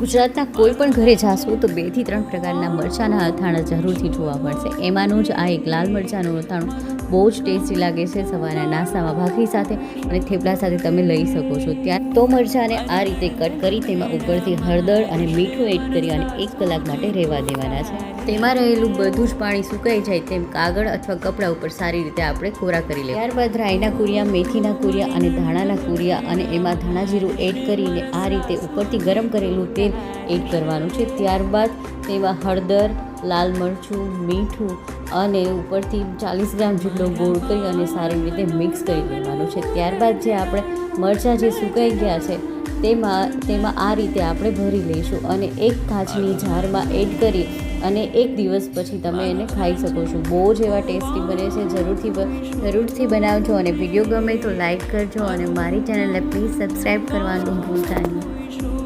ગુજરાતના કોઈ પણ ઘરે જાશો તો બેથી ત્રણ પ્રકારના મરચાંના અથાણા જરૂરથી જોવા મળશે. એમાંનું જ આ એક લાલ મરચાંનું અથાણું બહુ જ ટેસ્ટી લાગે છે. સવારના નાસ્તામાં ભાખરી સાથે અને થેપલા સાથે તમે લઈ શકો છો. ત્યાં તો મરચાંને આ રીતે કટ કરી તેમાં ઉપરથી હળદર અને મીઠું એડ કરી અને એક કલાક માટે રહેવા દેવાના છે. તેમાં રહેલું બધું જ પાણી સુકાઈ જાય તેમ કાગળ અથવા કપડાં ઉપર સારી રીતે આપણે કોરા કરી લઈએ ત્યારબાદ રાઈના કુરિયા, મેથીના કુરિયા અને ધાણાના કુરિયા અને એમાં ધાણા જીરું એડ કરીને આ રીતે ઉપરથી ગરમ કરેલું તેલ એડ કરવાનું છે. ત્યારબાદ તેમાં હળદર, લાલ મરચું, મીઠું અને ઉપરથી ચાલીસ ગ્રામ જેટલો ગોળ કરી અને સારી રીતે મિક્સ કરી દેવાનું છે. ત્યારબાદ જે આપણે મરચાં જે સુકાઈ ગયા છે, તેમાં તેમાં આ રીતે આપણે ભરી લઈશું અને એક કાચની જારમાં એડ કરી અને એક દિવસ પછી તમે એને ખાઈ શકો છો. બહુ જ એવા ટેસ્ટી બને છે. જરૂરથી જરૂરથી બનાવજો અને વીડિયો ગમે તો લાઈક કરજો અને મારી ચેનલને પ્લીઝ સબસ્ક્રાઈબ કરવાનું ભૂલતા નહીં.